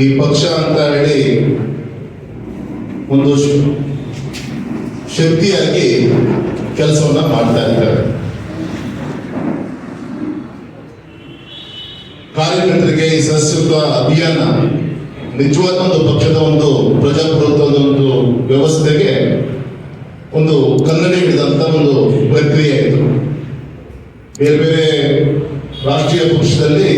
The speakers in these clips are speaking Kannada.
ಈ ಪಕ್ಷ ಅಂತ ಹೇಳಿ ಒಂದು ಶಕ್ತಿಯಾಗಿ ಕೆಲಸವನ್ನ ಮಾಡ್ತಾ ಇದ್ದಾರೆ. ಕಾರ್ಯಕರ್ತರಿಗೆ ಈ ಸದಸ್ಯತ್ವ ಅಭಿಯಾನ ನಿಜವಾದ ಒಂದು ಪಕ್ಷದ ಒಂದು ಪ್ರಜಾಪ್ರಭುತ್ವದ ಒಂದು ವ್ಯವಸ್ಥೆಗೆ ಒಂದು ಕನ್ನಡಿ ಹಿಡಿದಂತ ಒಂದು ಪ್ರಕ್ರಿಯೆ ಇದು. ಬೇರೆ ಬೇರೆ ರಾಷ್ಟ್ರೀಯ ಪಕ್ಷದಲ್ಲಿ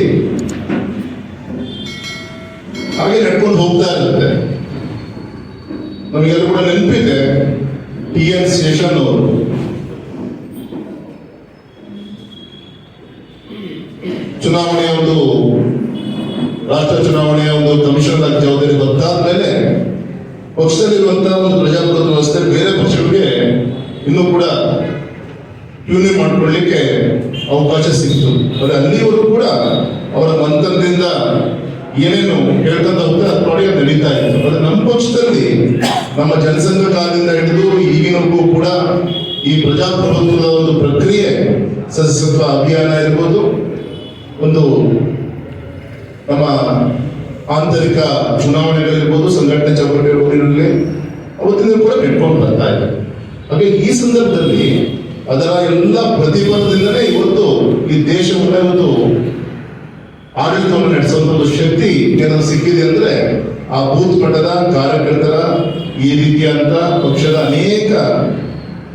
ನಡ್ಕೊಂಡು ಹೋಗ್ತಾ ಇರುತ್ತೆ. ನಮಗೆಲ್ಲ ಕೂಡ ನೆನಪಿದೆ, ಟಿ ಎನ್ ಶೇಷನ್ ಅವರು. ಚುನಾವಣೆಯ ಒಂದು, ರಾಷ್ಟ್ರ ಚುನಾವಣೆಯ ಒಂದು ಕಮಿಷನ್ ಜವಾಬ್ದಾರಿ ಗೊತ್ತಾದ್ಮೇಲೆ ಪಕ್ಷದಲ್ಲಿರುವಂತಹ ಒಂದು ಪ್ರಜಾಪ್ರಭುತ್ವ ವ್ಯವಸ್ಥೆ ಬೇರೆ ಪಕ್ಷಗಳಿಗೆ ಇನ್ನೂ ಕೂಡ ಟ್ಯೂನಿ ಮಾಡ್ಕೊಳ್ಳಿಕ್ಕೆ ಅವಕಾಶ ಸಿಕ್ತು ಆದರೆ ಅಲ್ಲಿಯವರು ಕೂಡ ಅವರ ಮಂತ್ರದಿಂದ ಏನೇನು ಹೇಳ್ಕೊಂತ ಅದ್ರ ಪ್ರಾಡಕ್ಟ್ ನಡೀತಾ ಇತ್ತು. ಆದರೆ ನಮ್ಮ ಪಕ್ಷದಲ್ಲಿ, ನಮ್ಮ ಜನಸಂಘ ಕಾಲದಿಂದ ಹಿಡಿದು ಈಗಿನವರೆಗೂ ಕೂಡ ಈ ಪ್ರಜಾಪ್ರಭುತ್ವದ ಒಂದು ಪ್ರಕ್ರಿಯೆ ಸದಸ್ಯತ್ವ ಅಭಿಯಾನ ಇರ್ಬೋದು, ಒಂದು ನಮ್ಮ ಆಂತರಿಕ ಚುನಾವಣೆಗಳಿರ್ಬೋದು, ಸಂಘಟನೆ ಚಟುವಟಿಕೆಗಳಲ್ಲಿ ಅವತ್ತಿನ ಕೂಡ ಬಿಟ್ಕೊಂಡು ಬರ್ತಾ ಇದೆ. ಹಾಗೆ ಈ ಸಂದರ್ಭದಲ್ಲಿ ಅದರ ಎಲ್ಲ ಪ್ರತಿಫಲದಿಂದಲೇ ಇವತ್ತು ಈ ದೇಶವನ್ನ ಇವತ್ತು ಆಡಳಿತವನ್ನು ನಡೆಸುವಂತ ಒಂದು ಶಕ್ತಿ ಏನಾದ್ರು ಸಿಕ್ಕಿದೆ ಅಂದ್ರೆ ಆ ಬೂತ್ ಮಟ್ಟದ ಕಾರ್ಯಕರ್ತರ ಈ ರೀತಿಯಾದಂತ ಪಕ್ಷದ ಅನೇಕ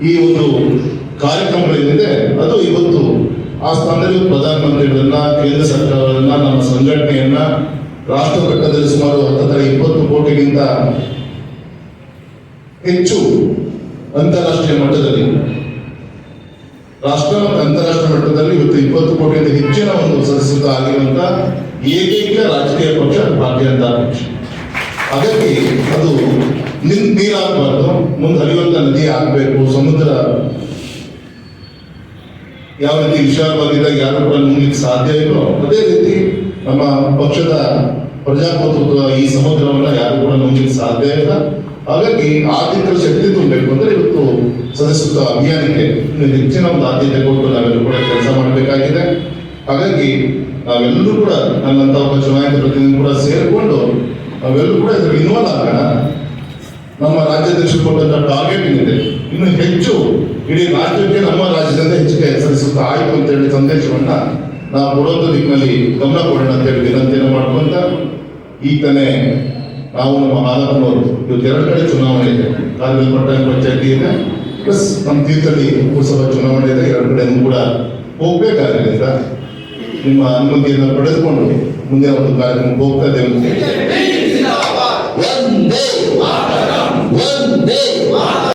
ಈ ಒಂದು ಕಾರ್ಯಕ್ರಮಗಳೇನಿದೆ ಅದು ಇವತ್ತು ಆ ಸ್ಥಾನದಲ್ಲಿ ಪ್ರಧಾನಮಂತ್ರಿಗಳನ್ನ, ಕೇಂದ್ರ ಸರ್ಕಾರಗಳನ್ನ, ನಮ್ಮ ಸಂಘಟನೆಯನ್ನ ರಾಷ್ಟ್ರ ಮಟ್ಟದಲ್ಲಿ ಸುಮಾರು ಹತ್ತರ ಇಪ್ಪತ್ತು ಕೋಟಿಗಿಂತ ಹೆಚ್ಚು ಅಂತಾರಾಷ್ಟ್ರೀಯ ಮಟ್ಟದಲ್ಲಿ ರಾಷ್ಟ್ರ ಮತ್ತು ಅಂತಾರಾಷ್ಟ್ರೀಯ ಮಟ್ಟದಲ್ಲಿ ಇವತ್ತು ಇಪ್ಪತ್ತು ಕೋಟಿಯಿಂದ ಹೆಚ್ಚಿನ ಒಂದು ಸದಸ್ಯತ್ವ ಆಗಿರುವಂತ ಏಕೈಕ ರಾಜಕೀಯ ಪಕ್ಷ ಭಾರತೀಯ ಜನತಾ ಪಕ್ಷ. ಹಾಗಾಗಿ ಅದು ನಿನ್ ನೀರಾಗಬಾರ್ದು, ಮುಂದೆ ಹರಿಯುವಂತ ನದಿ ಆಗಬೇಕು, ಸಮುದ್ರ ಯಾವ ರೀತಿ ವಿಶಾಲವಾಗಿದ್ದಾಗ ಯಾರು ಕೂಡ ನುಂಗ್ಲಿಕ್ಕೆ ಸಾಧ್ಯ ಇಲ್ಲೋ ಅದೇ ರೀತಿ ನಮ್ಮ ಪಕ್ಷದ ಪ್ರಜಾಪ್ರಭುತ್ವ ಈ ಸಮುದ್ರವನ್ನ ಯಾರು ಕೂಡ ನುಂಗ್ಲಿಕ್ಕೆ ಸಾಧ್ಯ ಇಲ್ಲ. ಹಾಗಾಗಿ ಆರ್ಥಿಕ ಶಕ್ತಿ ತುಂಬಬೇಕು ಅಂದ್ರೆ ಸದಸ್ಯತ್ವ ಅಭಿಯಾನಕ್ಕೆ ಹೆಚ್ಚಿನ ಒಂದು ಆದ್ಯತೆ ಕೊಟ್ಟು ನಾವೆಲ್ಲರೂ ಕೂಡ ಕೆಲಸ ಮಾಡಬೇಕಾಗಿದೆ. ಹಾಗಾಗಿ ನಾವೆಲ್ಲರೂ ಕೂಡ ನನ್ನಂತ ಒಬ್ಬ ಚುನಾಯಿತ ಪ್ರತಿನಿಧಿ ಕೂಡ ಸೇರಿಕೊಂಡು ನಾವೆಲ್ಲರೂ ಕೂಡ ಇದ್ರ ಇನ್ವಾಲ್ವ್ ಆಗೋಣ. ನಮ್ಮ ರಾಜ್ಯಾಧ್ಯಕ್ಷರು ಕೊಟ್ಟಂತ ಟಾರ್ಗೆಟ್ ಏನಿದೆ, ಇನ್ನು ಹೆಚ್ಚು ಇಡೀ ರಾಜ್ಯಕ್ಕೆ ನಮ್ಮ ರಾಜ್ಯದಿಂದ ಹೆಚ್ಚಿಗೆ ಸಲ್ಲಿಸುತ್ತಾ ಆಯಿತು ಅಂತ ಹೇಳಿ ಸಂದೇಶವನ್ನ ನಾವು ಕೊಡುವಂತ ದಿಕ್ಕಿನಲ್ಲಿ ಗಮನ ಕೊಡೋಣ ಅಂತ ಹೇಳಿ ವಿನಂತಿಯನ್ನು ಮಾಡ್ಕೊಂತ ತಾನೇ ನಾವು ನಮ್ಮ ಹಾಲಪ್ಪನವರು ಇವತ್ತು ಎರಡು ಕಡೆ ಚುನಾವಣೆ ಇದೆ. ಕಾರ್ಗಿಲ್ ಪಟ್ಟಣ ಪಂಚಾಯತಿ ಇದೆ. ಪ್ಲಸ್ ನಮ್ಮ ತೀರ್ಥಹಳ್ಳಿ ಲೋಕಸಭಾ ಚುನಾವಣೆ ಇದೆ ಎರಡು ಕಡೆನೂ ಕೂಡ ಹೋಗ್ಬೇಕಾದ್ರಿಂದ ನಿಮ್ಮ ಅನುಮತಿಯನ್ನು ಪಡೆದುಕೊಂಡು ಮುಂದಿನ ಒಂದು ಕಾರ್ಯಕ್ರಮಕ್ಕೆ ಹೋಗ್ತಾ ಇದ್ದೇವೆ.